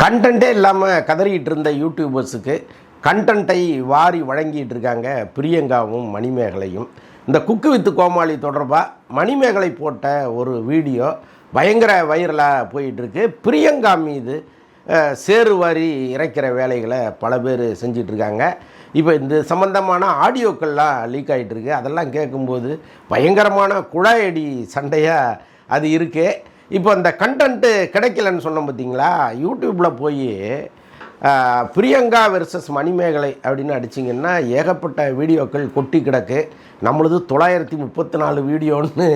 கண்டென்ட்டே இல்லாமல் கதறிக்கிட்டு இருந்த யூடியூபர்ஸுக்கு கண்டென்ட்டை வாரி வழங்கிட்டு இருக்காங்க பிரியங்காவும் மணிமேகலையும். இந்த குக்கு வித்து கோமாளி தொடர்பாக மணிமேகலை போட்ட ஒரு வீடியோ பயங்கர வைரலாக போயிட்டுருக்கு. பிரியங்கா மீது சேரு சேறு வாரி இறைக்கிற வேலைகளை பல பேர் செஞ்சிட்ருக்காங்க. இப்போ இந்த சம்பந்தமான ஆடியோக்கள்லாம் லீக் ஆகிட்டுருக்கு அதெல்லாம் கேட்கும்போது பயங்கரமான குழாயடி சண்டையாக அது இருக்குது இப்போ அந்த கண்டென்ட்டு கிடைக்கலன்னு சொன்னோம் பார்த்தீங்களா? யூடியூப்பில் போய் பிரியங்கா வெர்சஸ் மணிமேகலை அப்படின்னு அடிச்சிங்கன்னா ஏகப்பட்ட வீடியோக்கள் கொட்டி கிடக்கு. நம்மளது தொள்ளாயிரத்தி முப்பத்தி நாலு வீடியோன்னு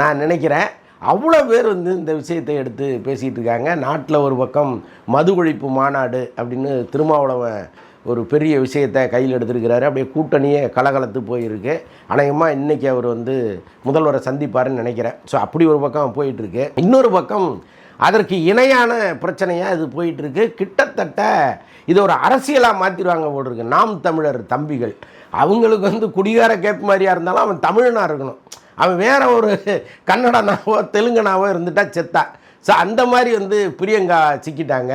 நான் நினைக்கிறேன். அவ்வளோ பேர் வந்து இந்த விஷயத்தை எடுத்து பேசிகிட்டு இருக்காங்க. நாட்டில் ஒரு பக்கம் மது ஒழிப்பு மாநாடு அப்படின்னு திருமாவளவன் ஒரு பெரிய விஷயத்தை கையில் எடுத்திருக்கிறாரு. அப்படியே கூட்டணியே கலகலத்து போயிருக்கு. அநேகமாக இன்றைக்கி அவர் வந்து முதல்வரை சந்திப்பாருன்னு நினைக்கிறேன். ஸோ அப்படி ஒரு பக்கம் போயிட்டுருக்கு. இன்னொரு பக்கம் அதற்கு இணையான பிரச்சனையாக இது போயிட்டுருக்கு. கிட்டத்தட்ட இது ஒரு அரசியலாக மாற்றிடுவாங்க போட்டிருக்கு. நாம் தமிழர் தம்பிகள். அவங்களுக்கு வந்து குடிகார கேப் மாதிரியாக இருந்தாலும் அவன் தமிழனாக இருக்கணும். அவன் வேறு ஒரு கன்னடனாவோ தெலுங்கனாவோ இருந்துட்டா செத்தா. ஸோ அந்த மாதிரி வந்து பிரியங்கா சிக்கிட்டாங்க.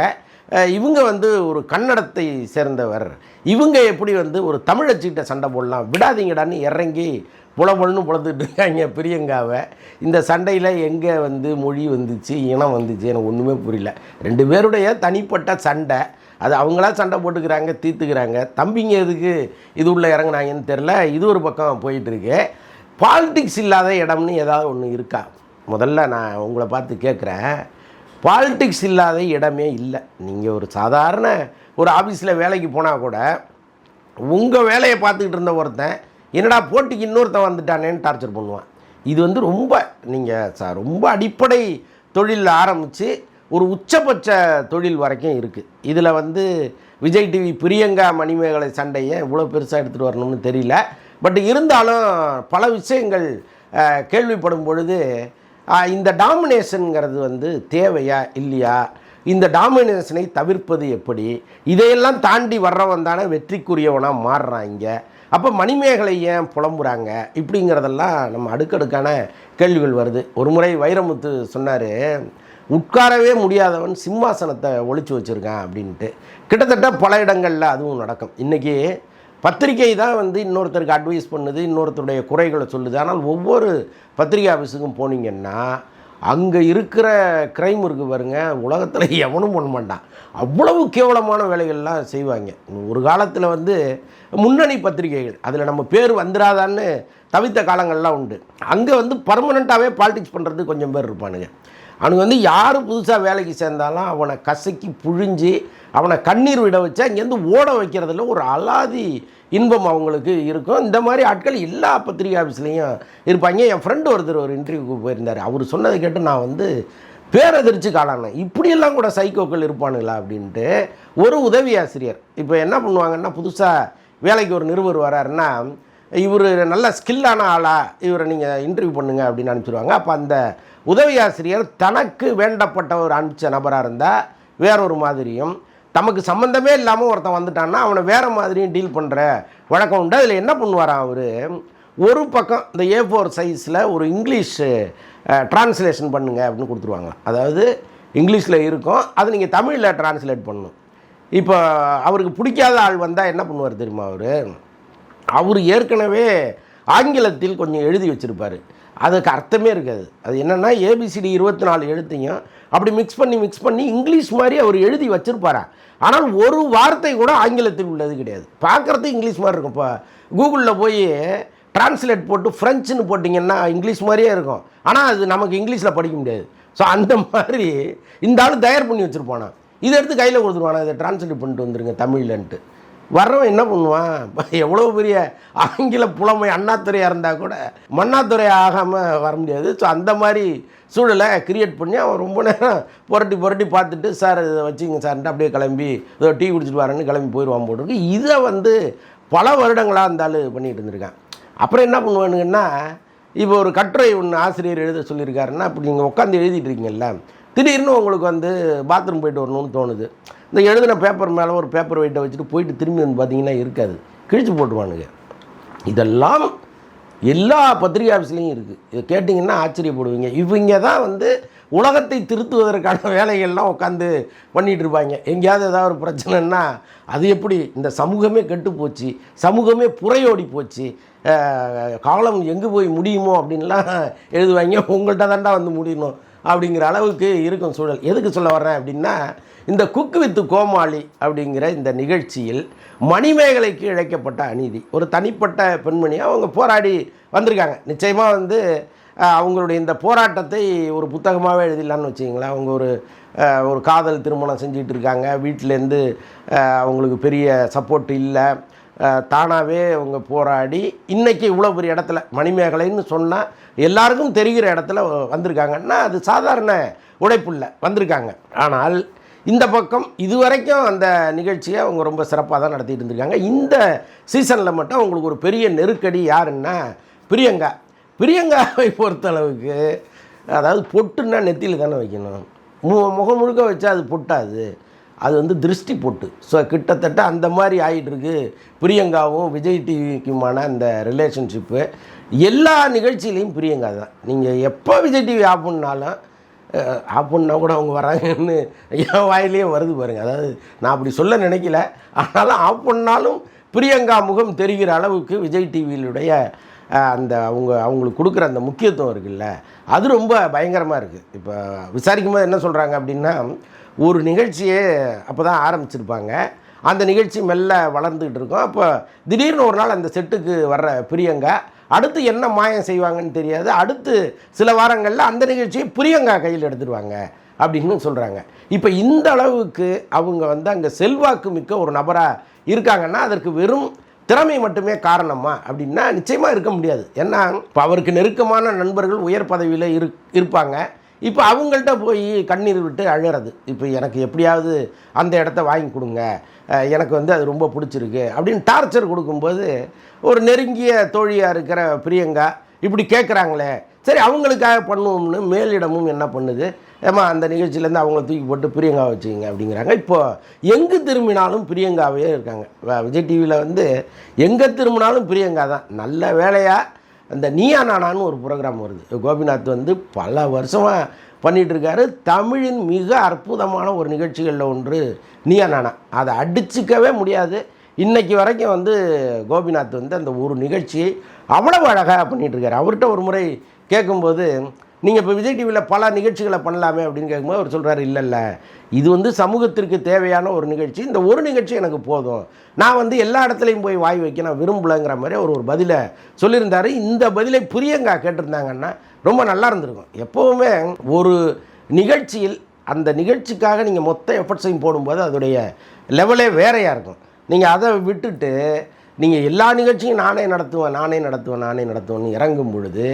இவங்க வந்து ஒரு கன்னடத்தை சேர்ந்தவர். இவங்க எப்படி வந்து ஒரு தமிழச்சிகிட்ட சண்டை போடலாம்? விடாதீங்கடான்னு இறங்கி புலபொல்னு புலத்துட்டு இருக்காங்க பிரியங்காவை. இந்த சண்டையில் எங்கே வந்து மொழி வந்துச்சு இனம் வந்துச்சு எனக்கு ஒன்றுமே புரியல. ரெண்டு பேருடைய தனிப்பட்ட சண்டை. அது அவங்களா சண்டை போட்டுக்கிறாங்க தீர்த்துக்கிறாங்க. தம்பிங்க எதுக்கு இது உள்ளே இறங்குனாங்கன்னு தெரில இது ஒரு பக்கம் போயிட்டுருக்கு. பாலிட்டிக்ஸ் இல்லாத இடம்னு ஏதாவது ஒன்று இருக்கா? முதல்ல நான் உங்களை பார்த்து கேட்குறேன் பாலிட்டிக்ஸ் இல்லாத இடமே இல்லை. நீங்கள் ஒரு சாதாரண ஒரு ஆஃபீஸில் வேலைக்கு போனால் கூட உங்கள் வேலையை பார்த்துக்கிட்டு இருந்த ஒருத்தன் என்னடா போட்டிக்கு இன்னொருத்தன் வந்துட்டானேன்னு டார்ச்சர் பண்ணுவான். இது வந்து ரொம்ப நீங்கள் சார் ரொம்ப அடிப்படை தொழிலில் ஆரம்பித்து ஒரு உச்சபட்ச தொழில் வரைக்கும் இருக்குது இதில் வந்து விஜய் டிவி பிரியங்கா மணிமேகலை சண்டையை இவ்வளோ பெருசாக எடுத்துகிட்டு வரணும்னு தெரியல. பட் இருந்தாலும் பல விஷயங்கள் கேள்விப்படும் பொழுது இந்த டாமினேஷனுங்கிறது வந்து தேவையா இல்லையா? இந்த டாமினேஷனை தவிர்ப்பது எப்படி? இதையெல்லாம் தாண்டி வர்றவன் தானே வெற்றிக்குரியவனாக மாறுறாங்க. இங்கே அப்போ மணிமேகலை ஏன் புலம்புறாங்க? இப்படிங்கிறதெல்லாம் நம்ம அடுக்கடுக்கான கேள்விகள் வருது. ஒரு முறை வைரமுத்து சொன்னார் உட்காரவே முடியாதவன் சிம்மாசனத்தை ஒழிச்சு வச்சுருக்கான் அப்படின்ட்டு. கிட்டத்தட்ட பல இடங்களில் அதுவும் நடக்கும். இன்றைக்கி பத்திரிகை தான் வந்து இன்னொருத்தருக்கு அட்வைஸ் பண்ணுது இன்னொருத்தருடைய குறைகளை சொல்லுது. ஆனால் ஒவ்வொரு பத்திரிகை ஆஃபீஸுக்கும் போனீங்கன்னா அங்கே இருக்கிற கிரைம் இருக்குது பாருங்க உலகத்தில் எவனும் பண்ண மாட்டான். அவ்வளவு கேவலமான வேலைகள்லாம் செய்வாங்க. ஒரு காலத்தில் வந்து முன்னணி பத்திரிகைகள் அதில் நம்ம பேர் வந்துடாதான்னு தவித்த காலங்கள்லாம் உண்டு. அங்கே வந்து பர்மனெண்ட்டாகவே பாலிடிக்ஸ் பண்ணுறது கொஞ்சம் பேர் இருப்பானுங்க. அவனுக்கு வந்து யார் புதுசாக வேலைக்கு சேர்ந்தாலும் அவனை கசக்கி புழிஞ்சு அவனை கண்ணீர் விட வச்சா இங்கேருந்து ஓட வைக்கிறதுல ஒரு அலாதி இன்பம் அவங்களுக்கு இருக்கும். இந்த மாதிரி ஆட்கள் எல்லா பத்திரிகை ஆஃபீஸ்லேயும் இருப்பாங்க. என் ஃப்ரெண்டு ஒருத்தர் ஒரு இன்டர்வியூக்கு போயிருந்தார். அவர் சொன்னதை கேட்டு நான் வந்து பேரதிர்ச்சி காலானேன். இப்படியெல்லாம் கூட சைக்கோக்கள் இருப்பானுங்களா அப்படின்ட்டு ஒரு உதவி ஆசிரியர். இப்போ என்ன பண்ணுவாங்கன்னா புதுசாக வேலைக்கு ஒரு நிருபர் வராருன்னா இவர் நல்ல ஸ்கில்லான ஆளாக இவரை நீங்கள் இன்டர்வியூ பண்ணுங்கள் அப்படின்னு அனுப்பிச்சிடுவாங்க அப்போ அந்த உதவி ஆசிரியர் தனக்கு வேண்டப்பட்டவர் அனுப்பிச்ச நபராக இருந்தால் வேற ஒரு மாதிரியும் தமக்கு சம்மந்தமே இல்லாமல் ஒருத்தன் வந்துட்டான்னா அவனை வேறு மாதிரியும் டீல் பண்ணுற வழக்கம் உண்டு. அதில் என்ன பண்ணுவாராம் அவர்? ஒரு பக்கம் இந்த ஏ ஃபோர் சைஸில் ஒரு இங்கிலீஷ் ட்ரான்ஸ்லேஷன் பண்ணுங்க அப்படின்னு கொடுத்துருவாங்க. அதாவது இங்கிலீஷில் இருக்கும். அது நீங்கள் தமிழில் ட்ரான்ஸ்லேட் பண்ணணும். இப்போ அவருக்கு பிடிக்காத ஆள் வந்தால் என்ன பண்ணுவார் தெரியுமா அவர்? அவர் ஏற்கனவே ஆங்கிலத்தில் கொஞ்சம் எழுதி வச்சுருப்பார். அதுக்கு அர்த்தமே இருக்காது. அது என்னென்னா ஏபிசிடி இருபத்தி நாலு எழுத்தையும் அப்படி மிக்ஸ் பண்ணி மிக்ஸ் பண்ணி இங்கிலீஷ் மாதிரி அவர் எழுதி வச்சுருப்பாரா? ஆனால் ஒரு வார்த்தை கூட ஆங்கிலத்தில் உள்ளது கிடையாது. பார்க்குறது இங்கிலீஷ் மாதிரி இருக்கும். இப்போ கூகுளில் போய் டிரான்ஸ்லேட் போட்டு ஃப்ரெஞ்சுன்னு போட்டிங்கன்னா இங்கிலீஷ் மாதிரியே இருக்கும். ஆனால் அது நமக்கு இங்கிலீஷில் படிக்க முடியாது. ஸோ அந்த மாதிரி இந்த ஆள் தயார் பண்ணி வச்சுருப்பானா? இதை எடுத்து கையில் கொடுத்துருவானா? இதை டிரான்ஸ்லேட் பண்ணிட்டு வந்துருங்க தமிழ்லன்ட்டு. வர்றவன் என்ன பண்ணுவான்? எவ்வளோ பெரிய ஆங்கில புலமை அண்ணாத்துறையாக இருந்தால் கூட மண்ணாத்துறை ஆகாமல் வர முடியாது. ஸோ அந்த மாதிரி சூழலை கிரியேட் பண்ணி அவன் ரொம்ப நேரம் புரட்டி புரட்டி பார்த்துட்டு சார் இதை வச்சுங்க சார்ன்ட்டு அப்படியே கிளம்பி ஏதோ டீ குடிச்சிட்டு வரேன்னு கிளம்பி போயிடுவான் போட்டுருக்கு. இதை வந்து பல வருடங்களாக இருந்தாலும் பண்ணிகிட்டு இருந்திருக்கான். அப்புறம் என்ன பண்ணுவானுங்கன்னா இப்போ ஒரு கட்டுரை ஒன்று ஆசிரியர் எழுத சொல்லியிருக்காருன்னா அப்படி நீங்கள் உட்காந்து எழுதிட்டு இருக்கீங்கல்ல திடீர்னு உங்களுக்கு வந்து பாத்ரூம் போயிட்டு வரணும்னு தோணுது. இந்த எழுதின பேப்பர் மேலே ஒரு பேப்பர் வெயிட்டை வச்சுட்டு போயிட்டு திரும்பி வந்து பார்த்தீங்கன்னா இருக்காது. கிழிச்சு போட்டுருவானுங்க. இதெல்லாம் எல்லா பத்திரிகை ஆஃபீஸ்லேயும் இருக்குது இதை கேட்டிங்கன்னா ஆச்சரியப்படுவீங்க. இவங்க தான் வந்து உலகத்தை திருத்துவதற்கான வேலைகள்லாம் உட்காந்து பண்ணிகிட்டு இருப்பாங்க. எங்கேயாவது ஏதாவது ஒரு பிரச்சனைன்னா அது எப்படி? இந்த சமூகமே கெட்டு போச்சு. சமூகமே புறையோடி போச்சு. காலம் எங்கே போய் முடியுமோ அப்படின்லாம் எழுதுவாங்க. உங்கள்கிட்ட தாண்டா வந்து முடியணும். அப்படிங்கிற அளவுக்கு இருக்கும் சூழல். எதுக்கு சொல்ல வர்றேன் அப்படின்னா இந்த குக்கு வித்து கோமாளி அப்படிங்கிற இந்த நிகழ்ச்சியில் மணிமேகலைக்கு இழைக்கப்பட்ட அநீதி. ஒரு தனிப்பட்ட பெண்மணி அவங்க போராடி வந்திருக்காங்க. நிச்சயமாக வந்து அவங்களுடைய இந்த போராட்டத்தை ஒரு புத்தகமாகவே எழுதிடலான்னு வச்சுங்களேன் அவங்க ஒரு ஒரு காதல் திருமணம் செஞ்சிகிட்டு இருக்காங்க. வீட்டிலேருந்து அவங்களுக்கு பெரிய சப்போர்ட் இல்லை. தானாகவே அவங்க போராடி இன்றைக்கி இவ்வளோ பெரிய இடத்துல மணிமேகலைன்னு சொன்னால் எல்லாருக்கும் தெரிகிற இடத்துல வந்திருக்காங்கன்னா அது சாதாரண உழைப்புள்ள வந்திருக்காங்க. ஆனால் இந்த பக்கம் இதுவரைக்கும் அந்த நிகழ்ச்சியை அவங்க ரொம்ப சிறப்பாக தான் நடத்திட்டு இருந்திருக்காங்க. இந்த சீசனில் மட்டும் அவங்களுக்கு ஒரு பெரிய நெருக்கடி யாருன்னா பிரியங்கா. பிரியங்காவை பொறுத்தளவுக்கு அதாவது பொட்டுன்னா நெத்தியில் தானே வைக்கணும். மு முகம் முழுக்க வச்சா அது பொட்டாது. அது வந்து திருஷ்டி பொட்டு. ஸோ கிட்டத்தட்ட அந்த மாதிரி ஆகிட்டுருக்கு பிரியங்காவும் விஜய் டிவிக்குமான அந்த ரிலேஷன்ஷிப்பு எல்லா நிகழ்ச்சியிலையும் பிரியங்கா தான். நீங்கள் எப்போ விஜய் டிவி ஆஃப் பண்ணாலும் ஆஃப் பண்ணால் கூட அவங்க வராங்கன்னு என் வாயிலேயே வருது பாருங்கள் அதாவது நான் அப்படி சொல்ல நினைக்கல. ஆனாலும் ஆஃப் பண்ணாலும் பிரியங்கா முகம் தெரிகிற அளவுக்கு விஜய் டிவியிலுடைய அந்த அவங்க அவங்களுக்கு கொடுக்குற அந்த முக்கியத்துவம் இருக்குல்ல அது ரொம்ப பயங்கரமாக இருக்குது இப்போ விசாரிக்கும் போது என்ன சொல்கிறாங்க அப்படின்னா ஒரு நிகழ்ச்சியே அப்போ தான் ஆரம்பிச்சிருப்பாங்க. அந்த நிகழ்ச்சி மெல்ல வளர்ந்துக்கிட்டு இருக்கோம். அப்போ திடீர்னு ஒரு நாள் அந்த செட்டுக்கு வர்ற பிரியங்கா அடுத்து என்ன மாயம் செய்வாங்கன்னு தெரியாது. அடுத்து சில வாரங்களில் அந்த நிகழ்ச்சியை பிரியங்கா கையில் எடுத்துடுவாங்க அப்படின்னு சொல்கிறாங்க இப்போ இந்த அளவுக்கு அவங்க வந்து அங்கே செல்வாக்கு மிக்க ஒரு நபராக இருக்காங்கன்னா அதற்கு வெறும் திறமை மட்டுமே காரணமா அப்படின்னா நிச்சயமாக இருக்க முடியாது. ஏன்னா இப்போ அவருக்கு நெருக்கமான நண்பர்கள் உயர் பதவியில் இரு இருப்பாங்க. இப்போ அவங்கள்ட்ட போய் கண்ணீர் விட்டு அழறது. இப்போ எனக்கு எப்படியாவது அந்த இடத்த வாங்கி கொடுங்க. எனக்கு வந்து அது ரொம்ப பிடிச்சிருக்கு அப்படின்னு டார்ச்சர் கொடுக்கும்போது ஒரு நெருங்கிய தோழியாக இருக்கிற பிரியங்கா இப்படி கேட்குறாங்களே சரி அவங்களுக்காக பண்ணுவோம்னு மேலிடமும் என்ன பண்ணுது? ஏமா அந்த நிகழ்ச்சியிலேருந்து அவங்கள தூக்கி போட்டு பிரியங்கா வச்சுக்கிங்க அப்படிங்கிறாங்க. இப்போது எங்கே திரும்பினாலும் பிரியங்காவே இருக்காங்க. விஜய் டிவியில் வந்து எங்கே திரும்பினாலும் பிரியங்கா தான். நல்ல வேலையாக அந்த நீயா நானான்னு ஒரு ப்ரோக்ராம் வருது. கோபிநாத் வந்து பல வருஷமாக பண்ணிகிட்ருக்காரு தமிழின் மிக அற்புதமான ஒரு நிகழ்ச்சிகளில் ஒன்று நீயா நானா. அதை அடிச்சுக்கவே முடியாது. இன்றைக்கி வரைக்கும் வந்து கோபிநாத் வந்து அந்த ஒரு நிகழ்ச்சியை அவ்வளவு அழகாக பண்ணிகிட்ருக்காரு அவர்கிட்ட ஒரு முறை கேட்கும்போது நீங்கள் இப்போ விஜய் டிவியில் பல நிகழ்ச்சிகளை பண்ணலாமே அப்படின்னு கேட்கும்போது அவர் சொல்கிறாரு இல்லை இல்லை. இது வந்து சமூகத்திற்கு தேவையான ஒரு நிகழ்ச்சி. இந்த ஒரு நிகழ்ச்சி எனக்கு போதும். நான் வந்து எல்லா இடத்துலையும் போய் வாய் வைக்க நான் விரும்பலைங்கிற மாதிரி அவர் ஒரு பதிலை சொல்லியிருந்தார். இந்த பதிலை புரியங்கா கேட்டிருந்தாங்கன்னா ரொம்ப நல்லா இருந்திருக்கும். எப்போவுமே ஒரு நிகழ்ச்சியில் அந்த நிகழ்ச்சிக்காக நீங்கள் மொத்த எஃபர்ட்ஸையும் போடும்போது அதோடைய லெவலே வேறையாக இருக்கும். நீங்கள் அதை விட்டுட்டு நீங்கள் எல்லா நிகழ்ச்சியும் நானே நடத்துவேன் நானே நடத்துவேன் நானே நடத்துவேன்னு இறங்கும் பொழுது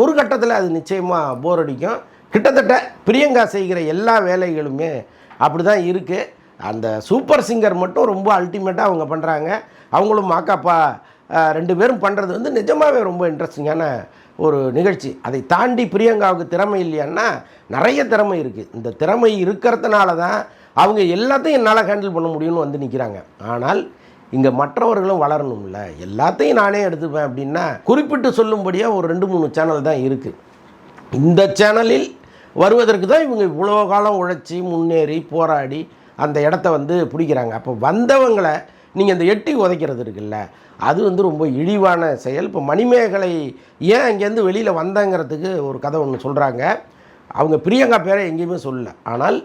ஒரு கட்டத்தில் அது நிச்சயமாக போர் அடிக்கும். கிட்டத்தட்ட பிரியங்கா செய்கிற எல்லா வேலைகளுமே அப்படி தான் இருக்குது அந்த சூப்பர் சிங்கர் மட்டும் ரொம்ப அல்டிமேட்டாக அவங்க பண்ணுறாங்க அவங்களும் மாக்காப்பா ரெண்டு பேரும் பண்ணுறது வந்து நிஜமாகவே ரொம்ப இன்ட்ரெஸ்டிங்கான ஒரு நிகழ்ச்சி. அதை தாண்டி பிரியங்காவுக்கு திறமை இல்லையான்னா நிறைய திறமை இருக்குது இந்த திறமை இருக்கிறதுனால தான் அவங்க எல்லாத்தையும் என்னால் ஹேண்டில் பண்ண முடியும்னு வந்து நிற்கிறாங்க ஆனால் இங்கே மற்றவர்களும் வளரணும்ல. எல்லாத்தையும் நானே எடுத்துப்பேன் அப்படின்னா குறிப்பிட்டு சொல்லும்படியாக ஒரு ரெண்டு மூணு சேனல் தான் இருக்குது இந்த சேனலில் வருவதற்கு தான் இவங்க இவ்வளோ காலம் உழைச்சி முன்னேறி போராடி அந்த இடத்த வந்து பிடிக்கிறாங்க. அப்போ வந்தவங்களை நீங்கள் இந்த எட்டி உதைக்கிறது இருக்குல்ல அது வந்து ரொம்ப இழிவான செயல். இப்போ மணிமேகலை ஏன் அங்கேருந்து வெளியில் வந்தாங்கிறதுக்கு ஒரு கதை ஒன்று சொல்கிறாங்க அவங்க பிரியங்கா பேரை எங்கேயுமே சொல்லல. ஆனால்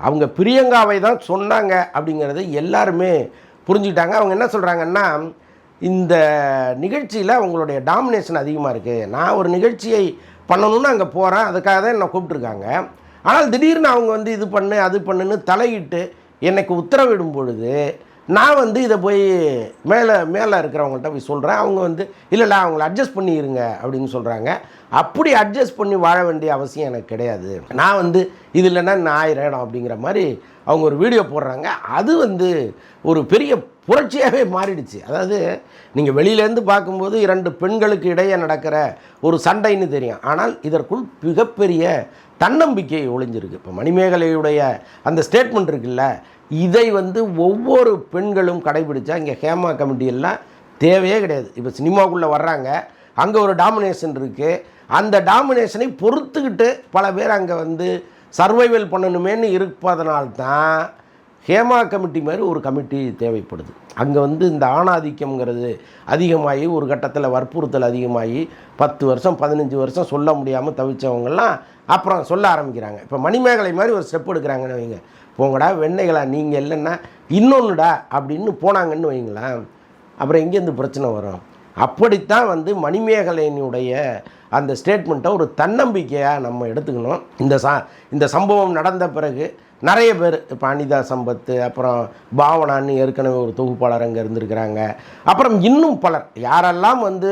அவங்க பிரியங்காவை தான் சொன்னாங்க அப்படிங்கிறத எல்லாருமே புரிஞ்சுக்கிட்டாங்க. அவங்க என்ன சொல்கிறாங்கன்னா இந்த நிகழ்ச்சியில் அவங்களுடைய டாமினேஷன் அதிகமாக இருக்குது நான் ஒரு நிகழ்ச்சியை பண்ணணும்னு அங்கே போகிறேன் அதுக்காக தான் என்னை கூப்பிட்ருக்காங்க ஆனால் திடீர்னு அவங்க வந்து இது பண்ணு அது பண்ணுன்னு தலையிட்டு எனக்கு உத்தரவிடும் பொழுது நான் வந்து இதை போய் மேலே மேலே இருக்கிறவங்கள்ட்ட போய் சொல்கிறேன் அவங்க வந்து இல்லை இல்லை அவங்கள அட்ஜஸ்ட் பண்ணிடுங்க அப்படின்னு சொல்கிறாங்க அப்படி அட்ஜஸ்ட் பண்ணி வாழ வேண்டிய அவசியம் எனக்கு கிடையாது. நான் வந்து இது இல்லைன்னா நான் ஆயிரம் இடம் அப்படிங்கிற மாதிரி அவங்க ஒரு வீடியோ போடுறாங்க. அது வந்து ஒரு பெரிய புரட்சியாகவே மாறிடுச்சு. அதாவது நீங்கள் வெளியிலேருந்து பார்க்கும்போது இரண்டு பெண்களுக்கு இடையே நடக்கிற ஒரு சண்டைன்னு தெரியும். ஆனால் இதற்குள் மிகப்பெரிய தன்னம்பிக்கை ஒளிஞ்சிருக்கு. இப்போ மணிமேகலையுடைய அந்த ஸ்டேட்மெண்ட் இருக்குல்ல இதை வந்து ஒவ்வொரு பெண்களும் கடைபிடிச்சா இங்கே ஹேமா கமிட்டியெல்லாம் தேவையே கிடையாது. இப்போ சினிமாவுக்குள்ளே வர்றாங்க அங்கே ஒரு டாமினேஷன் இருக்குது அந்த டாமினேஷனை பொறுத்துக்கிட்டு பல பேர் அங்கே வந்து சர்வைவல் பண்ணணுமேன்னு இருப்பதனால்தான் ஹேமா கமிட்டி மாதிரி ஒரு கமிட்டி தேவைப்படுது. அங்கே வந்து இந்த ஆணாதிக்கம்ங்கிறது அதிகமாகி ஒரு கட்டத்தில் வற்புறுத்தல் அதிகமாகி பத்து வருஷம் பதினஞ்சு வருஷம் சொல்ல முடியாமல் தவிச்சவங்கெல்லாம் அப்புறம் சொல்ல ஆரம்பிக்கிறாங்க. இப்போ மணிமேகலை மாதிரி ஒரு ஸ்டெப் எடுக்கிறாங்கன்னு வைங்க. போங்கடா வெண்ணைகளா நீங்கள் இல்லைன்னா இன்னொன்றுடா அப்படின்னு போனாங்கன்னு வைங்களேன். அப்புறம் எங்கேருந்து பிரச்சனை வரும்? அப்படித்தான் வந்து மணிமேகலையினுடைய அந்த ஸ்டேட்மெண்ட்டை ஒரு தன்னம்பிக்கையாக நம்ம எடுத்துக்கணும். இந்த சா இந்த சம்பவம் நடந்த பிறகு நிறைய பேர் இப்போ அனிதா சம்பத்து அப்புறம் பாவனான்னு ஏற்கனவே ஒரு தொகுப்பாளர் அங்கே இருந்திருக்கிறாங்க. அப்புறம் இன்னும் பலர் யாரெல்லாம் வந்து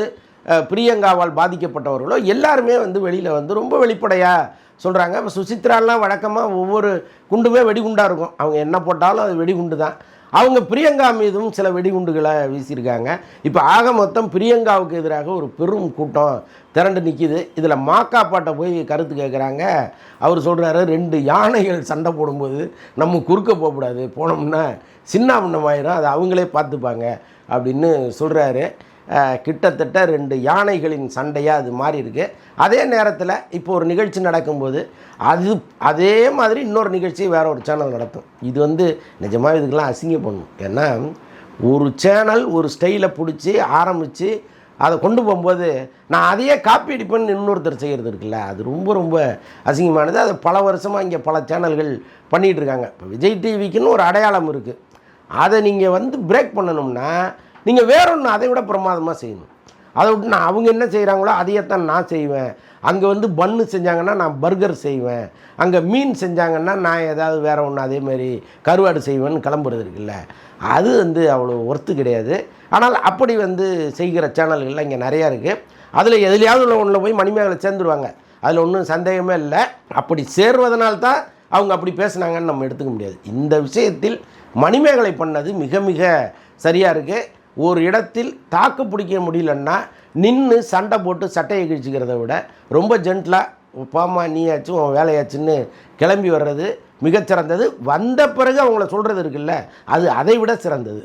பிரியங்காவால் பாதிக்கப்பட்டவர்களோ எல்லாருமே வந்து வெளியில் வந்து ரொம்ப வெளிப்படையாக சொல்கிறாங்க இப்போ சுசித்ராலாம் வழக்கமாக ஒவ்வொரு குண்டுமே வெடிகுண்டாக இருக்கும். அவங்க என்ன போட்டாலும் அது வெடிகுண்டு தான் அவங்க பிரியங்கா மீதும் சில வெடிகுண்டுகளை வீசியிருக்காங்க. இப்போ ஆக மொத்தம் பிரியங்காவுக்கு எதிராக ஒரு பெரும் கூட்டம் திரண்டு நிற்கிது இதில் மாக்காப்பாட்டை போய் கருத்து கேட்குறாங்க அவர் சொல்கிறாரு ரெண்டு யானைகள் சண்டை போடும்போது நம்ம குறுக்க போகக்கூடாது. போனோம்னா சின்ன ஆயிரும் அதை அவங்களே பார்த்துப்பாங்க. அப்படின்னு சொல்கிறாரு கிட்டத்தட்ட ரெண்டு யானைகளின் சண்டையாக அது மாறி இருக்கு அதே நேரத்தில் இப்போ ஒரு நிகழ்ச்சி நடக்கும்போது அது அதே மாதிரி இன்னொரு நிகழ்ச்சி வேற ஒரு சேனல் நடத்தும். இது வந்து நிஜமாக இதுக்கெல்லாம் அசிங்கம் பண்ணும் ஏன்னா ஒரு சேனல் ஒரு ஸ்டைலை பிடிச்சி ஆரம்பித்து அதை கொண்டு போகும்போது நான் அதையே காப்பி அடிப்பேன்னு இன்னொருத்தர் செய்கிறது இருக்குல்ல அது ரொம்ப ரொம்ப அசிங்கமானது. அது பல வருஷமாக இங்கே பல சேனல்கள் பண்ணிகிட்டு இருக்காங்க. இப்போ விஜய் டிவிக்குன்னு ஒரு அடையாளம் இருக்குது அதை நீங்கள் வந்து பிரேக் பண்ணணும்னா நீங்கள் வேறொன்று அதை விட பிரமாதமாக செய்யணும். அதை விட்டு நான் அவங்க என்ன செய்கிறாங்களோ அதையத்தான் நான் செய்வேன். அங்கே வந்து பன்னு செஞ்சாங்கன்னா நான் பர்கர் செய்வேன். அங்கே மீன் செஞ்சாங்கன்னா நான் ஏதாவது வேறு ஒன்று அதேமாரி கருவாடு செய்வேன்னு கிளம்புறது இருக்குல்ல. அது வந்து அவ்வளோ ஒர்த்து கிடையாது. ஆனால் அப்படி வந்து செய்கிற சேனல்கள்லாம் இங்கே நிறையா இருக்குது அதில் எதுலையாவது உள்ள ஒன்றில் போய் மணிமேகலை சேர்ந்துருவாங்க. அதில் ஒன்றும் சந்தேகமே இல்லை. அப்படி சேர்வதனால்தான் அவங்க அப்படி பேசுனாங்கன்னு நம்ம எடுத்துக்க முடியாது. இந்த விஷயத்தில் மணிமேகலை பண்ணது மிக மிக சரியாக இருக்குது ஒரு இடத்தில் தாக்கு பிடிக்க முடியலன்னா நின்று சண்டை போட்டு சட்டையை கிழிச்சிக்கிறத விட ரொம்ப ஜென்டலாக பாமா நீயாச்சும் உன் வேலையாச்சுன்னு கிளம்பி வர்றது மிகச்சிறந்தது வந்த பிறகு அவங்கள சொல்கிறது இருக்குல்ல அது அதை விட சிறந்தது.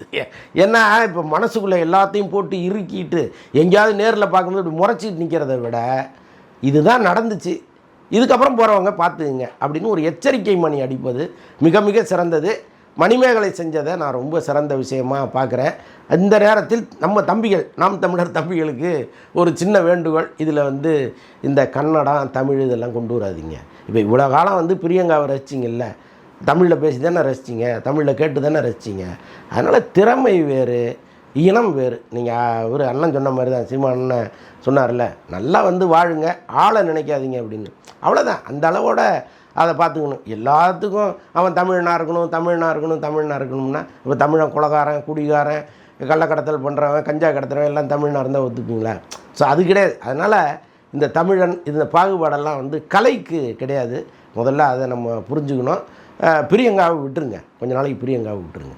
ஏன்னா இப்போ மனசுக்குள்ளே எல்லாத்தையும் போட்டு இறுக்கிட்டு எங்கேயாவது நேரில் பார்க்கும்போது இப்படி முறைச்சிட்டு நிற்கிறத விட இதுதான் நடந்துச்சு. இதுக்கப்புறம் போகிறவங்க பார்த்துக்குங்க அப்படின்னு ஒரு எச்சரிக்கை மணி அடிப்பது மிக மிக சிறந்தது. மணிமேகலை செஞ்சதை நான் ரொம்ப சிறந்த விஷயமா பார்க்குறேன். இந்த நேரத்தில் நம்ம தம்பிகள் நாம் தமிழர் தம்பிகளுக்கு ஒரு சின்ன வேண்டுகோள். இதில் வந்து இந்த கன்னடம் தமிழ் இதெல்லாம் கொண்டு வராதீங்க. இப்போ இவ்வளோ காலம் வந்து பிரியங்காவை ரசிச்சிங்கல்ல. தமிழில் பேசி தானே ரசிச்சிங்க. தமிழில் கேட்டு தானே ரசிச்சிங்க. அதனால் திறமை வேறு இனம் வேறு. நீங்கள் ஒரு அண்ணன் சொன்ன மாதிரி தான் சீமா அண்ணன் சொன்னார்ல நல்லா வந்து வாழுங்க. ஆளை நினைக்காதீங்க அப்படின்னு. அவ்வளோதான் அந்த அளவோட அதை பார்த்துக்கணும். எல்லாத்துக்கும் அவன் தமிழனாக இருக்கணும் தமிழனாக இருக்கணும் தமிழனாக இருக்கணும்னா இப்போ தமிழன் குலகாரன் குடிகாரன் கள்ளக்கடத்தல் பண்ணுறவன் கஞ்சா கடத்துறவன் எல்லாம் தமிழனாக இருந்தால் ஒத்துப்பீங்களா? ஸோ அது கிடையாது. அதனால் இந்த தமிழன் இந்த பாகுபாடெல்லாம் வந்து கலைக்கு கிடையாது. முதல்ல அதை நம்ம புரிஞ்சுக்கணும். பிரியங்காவை விட்டுருங்க. கொஞ்ச நாளைக்கு பிரியங்காவை விட்டுருங்க.